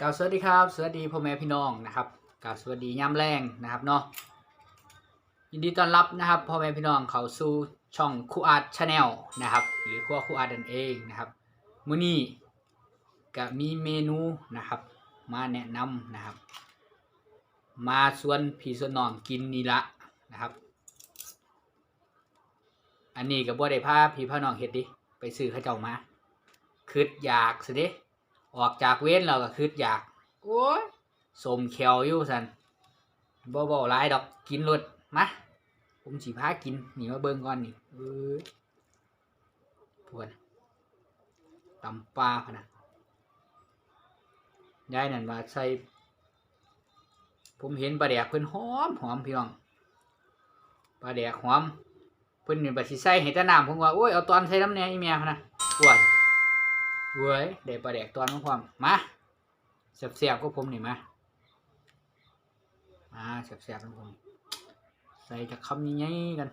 กล่าวสวัสดีครับสวัสดีพ่อแม่พี่น้องนะครับกล่าวสวัสดียามแรงนะครับเนาะยินดีต้อนรับนะครับพ่อแม่พี่น้องเข้าสู่ช่องครูอาร์ตชาแนลนะครับ หรือครัวครูอาร์ตนั่นเองนะครับมื้อนี้ก็มีเมนูนะครับ มาแนะนำนะครับ มาชวนพี่ส่วนน้องกินนี่ละนะครับ อันนี้ก็บ่ได้พาพี่พ่อน้องเฮ็ดดิไปซื้อเขาเจ้ามาคืดอยากสิเด้ ออกจากเว้นเราก็คืดอยาก โอ้ยสมเขียวอยู่สันบ่บ่หลายดอกกินรดมาผมสิพากินนี่มาเบิ่งก่อนนี่เอ้ยปวดตำปลาพะนะยายนั่นว่าใส่ ผมเห็นปลาแดกเพิ่นหอมหอมพี่น้องปลาแดกหอมเพิ่นนี่บัดสิใส่ให้แต่น้ำผมว่าโอ้ยเอาตอนใส่น้ำแหน่อีแม่พะนะปวด เว้ยเดี๋ยวปลาแดกตอนของความมาเสียบๆก็ผมนี่มามาเสียบๆของผมใส่จากคำนี้ๆกัน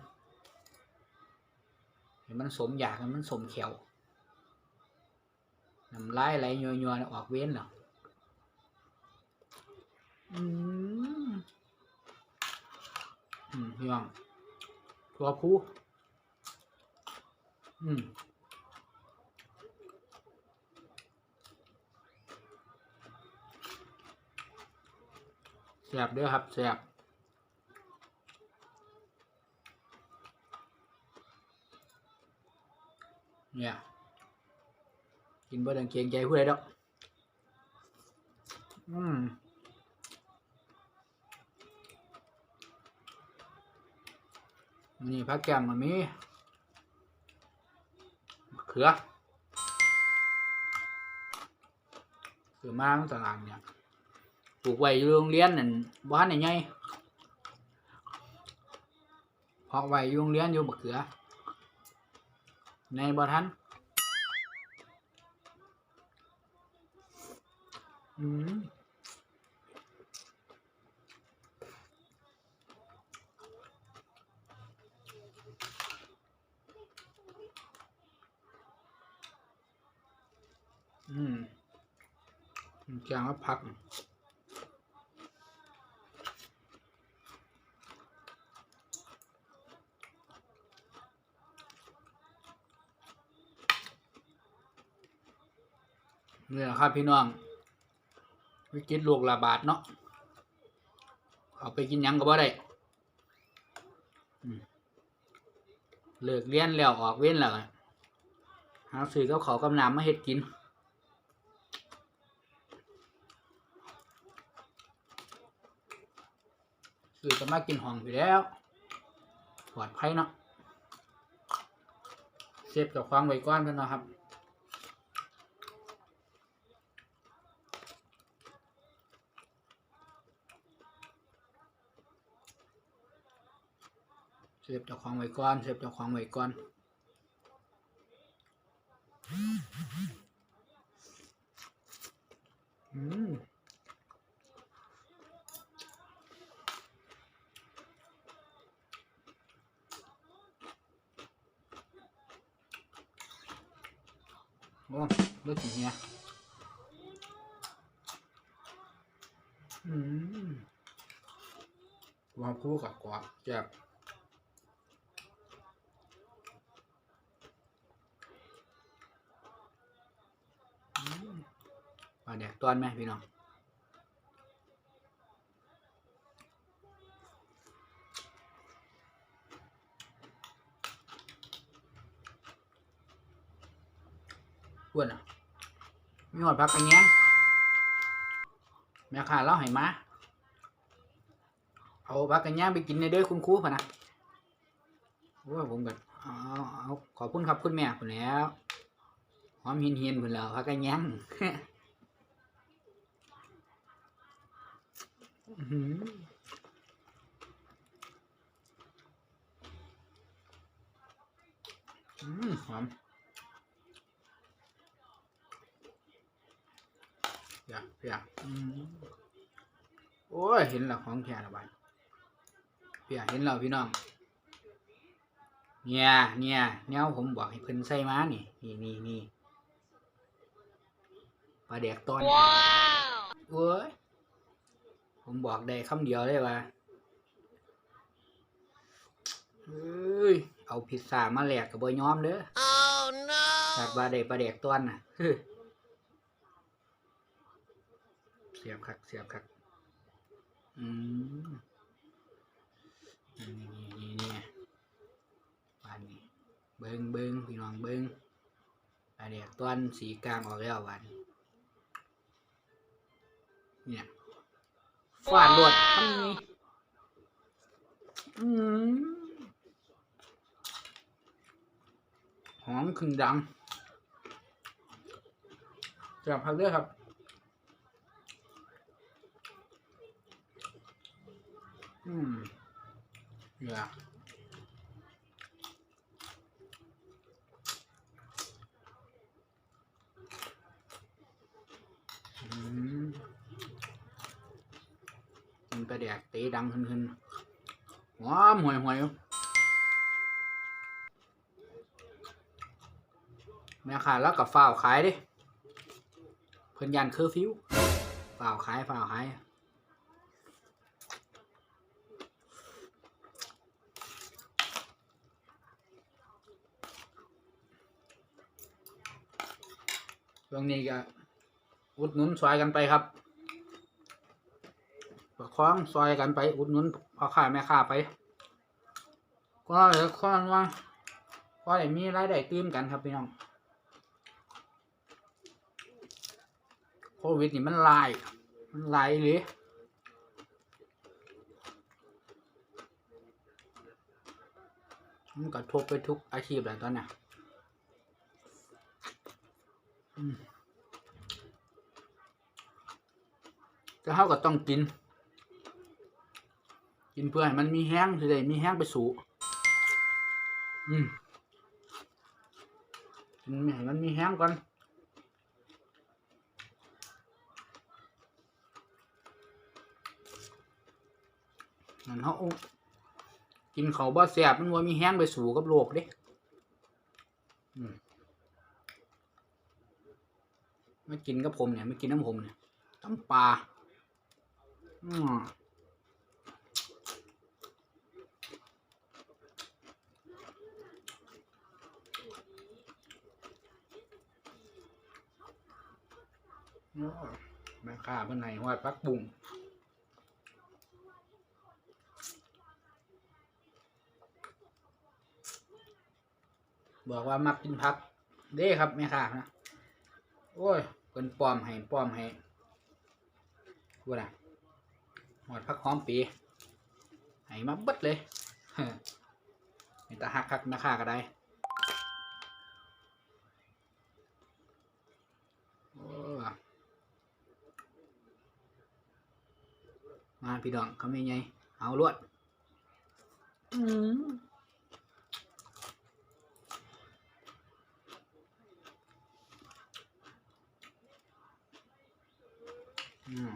ให้มันสมอยากมันสมเขียวน้ำลายไหลยัวๆออกเว้นหรออืมอืมพี่น้องตัวผู้อืม แสบเด้อครับแสบเนี่ยกินบ่ดังเกรงใจผู้ใดดอกอืมนี่พักแกมมันมีเขือเขือมาตั้งตลาดเนี่ย ปลูกไว้อยู่โรงเรียนนั่นบ้านไหนไงเพาะไว้อยู่โรงเรียนอยู่บักเขือ ในบ่ทันอืมอืมแกงว่าพัก นี่แหละครับพี่น้องวิกฤตโรคระบาดเนาะเอาไปกินยังก็บ่ได้เลิกเรียนแล้วออกเว้นแล้วหาซื้อกับเขากับน้ำมาเฮ็ดกินซื้อก็มากินห้องไปแล้วปลอดภัยเนาะเซฟกับควางไว้ก้อนกันนะครับ เสียบเจ้าของไว้ก่อนเสียบเจ้าของไว้ก่อนอืมโอ้เลือดสีเนี้ยอืมว่าคู่กับกว่าแจ็บ ปลาแดกต้อนไหมพี่น้องอ้วนอะมีหอดพักกันเงี้ยแม่ค้าเล่าให้มาเอาพักกันเงี้ยไปกินในเด้อคุณครูพะนะโอ้ยผมแบบเอาเอาขอบคุณครับคุณแม่ผมแล้วหอมหินหินผมแล้วพักกันเงี้ยอื้อ ออืมหอมอยากอยากอืมโอ้ย เห็นแล้วของแค่ละบาทเปียเห็นแล้วพี่น้อง เนี่ย เนี่ยแนวผมบอกให้เพิ่นใส่มานี่ นี่นี่นี่ปลาแดกตอน Wow! เว้ย ผมบอกได้คำเดียวเลยว่าเอ้ย เอาพิซซ่ามาแลกกับบ่ยอมเด้อ Oh no! จากว่าได้ปลาแดกต้วนน่ะฮึเสียบคักเสียบคัก อืมนี่นี่นี่นี่บานนี้ เบิงเบิงพี่น้องเบิงปลาแดกต้วนสีกลางออกแล้วบานนี้เนี่ย ฟาดรวดทำนี้อืมหอมขึ้นดังจับพักเด้อครับอืมอย่าอืม ไปแดกตีดังหึนหึนหอมห่วยห่วยแม่ค้าแล้วกับฝ้าวขายดิเพิ่นยันเคอร์ฟิวฝ้าวขายฝ้าวขายช่วงนี้ก็อุดหนุนซอยกันไปครับ ประคองซอยกันไปอุดหนุนพ่อค้าแม่ค้าไป ก็เลือข้อว่าก็ได้มีรายได้ตื่มกันครับพี่น้องโควิดนี่มันลายมันลายเลยมันกระทบไปทุกอาชีพแหละตอนเนี้ยอืมก็เท่ากับต้องกิน กินเพื่อให้มันมีแห้งสิได้มีแห้งไปสู่อืมกินให้มันมีแห้งก่อนนั่นเขากินเขาวบ่แสบมันว่ามีแห้งไปสู่กับโลกเด้อืมไม่กินกับผมเนี่ยไม่กินน้ำผมเนี่ยต้มปลาอืม แม่ค้าเพิ่นให้ฮอดพักบุงบอกว่ามักกินผัก เด้ครับแม่ค้านะโอ้ยเพิ่นป้อมให้ป้อมให้ว่าน่ะหอดพักหอมปีให้มาบิดเลยมีแต่หักคักแม่ค้าก็ได้โอ้มา พี่ดองเขาไม่ไงเอาลวดอืมอืม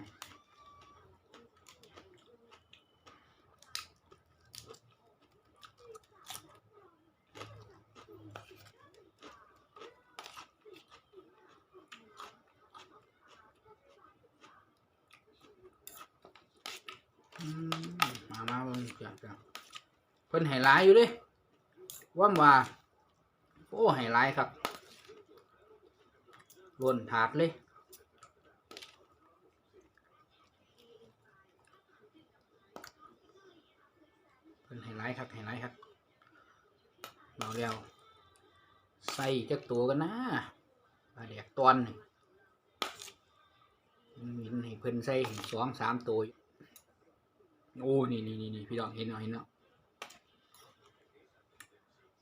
อืมมามาเบิ่งจับจับ เพิ่นให้หลายอยู่เดิว่าว่า โอ้ให้หลายครับล้นถาดเลยเพิ่นให้ไลท์ครับให้ไลท์ครับเบาแล้วใส่จักตัวกันนะปลาแดกตอนหนึ่งเห็นให้เพิ่นใส่สองสามตัว โอ้ นี่นี่นี่นี่พี่น้องเห็นเนาะเห็นเนาะ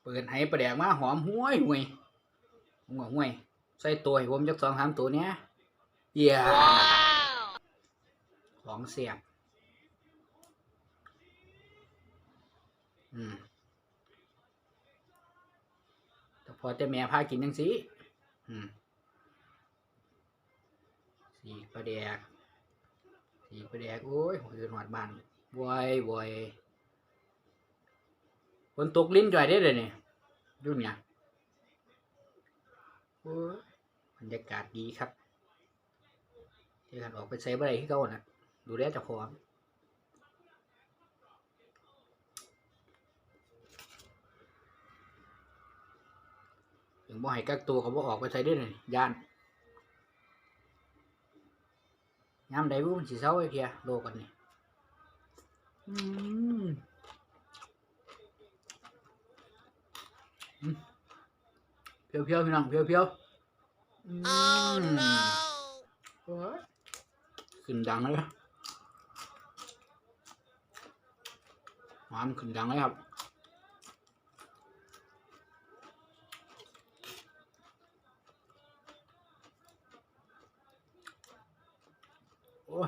เปิดให้ปลาแดกมาหอมห้วยห่วยผมว่าห่วย ใส่ตัวให้ผมจักสองสามตัวเนี้ยเยี่ย Wow! ของเสียบอืมแต่พอจะแม่พากินจังสิอืมสีประแดกสีประแดกโอ้ยหัวเอืนหอดบ้านวอยวอย ฝนตกลิ้นจ่อยได้เลยเนี่ยดูเนี่ยบรรยากาศดีครับใจที่ขันออกไปใช้บ่ได้ที่เก่านะดูแลเจ้าของถึงบ่ให้กักตัวก็บ่ออกไปใช้ได้เลยย่านยามใดบ่มันสิเซาไอ้เพียโลกันนี่อืม อืมเพียวๆพี่น้องเพียวๆอืม Oh no! โอ้ยขึ้นดังเลยหวานขึ้นดังเลยครับโอ้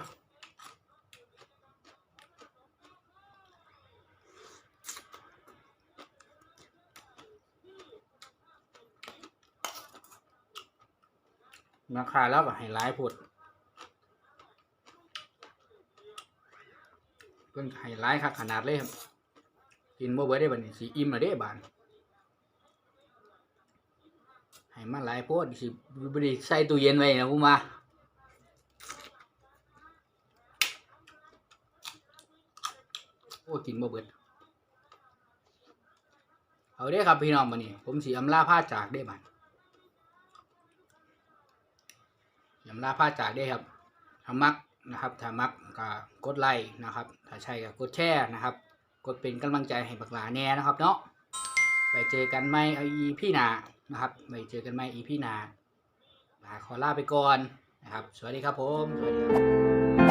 ราคาแล้วก็ให้ร้ายผดเพิ่นให้ร้ายคักขนาดเลยครับ กินบ่เบิดได้บัดนี้สิอิ่มแล้วเด้บานให้มาหลายโพดสิบ่ได้ใส่ตู้เย็นไว้นะผมว่าโอ้กินบ่เบิดเอาเด้ครับพี่น้องบัดนี้ผมสิอำลาพาจากเด้บัด ยำลาผ้าจากด้ครับถ้ามักนะครับถ้ามักก็กดไลค์นะครับ ถ้าใช่ก็กดแชร์นะครับ กดเป็นกำลังใจให้บักหลาแน่นะครับเนาะไปเจอกันไม่เอาอีพี่นานะครับไปเจอกันไม่อีพี่นาลาขอลาไปก่อนนะครับ สวัสดีครับผมสวัสดีครับ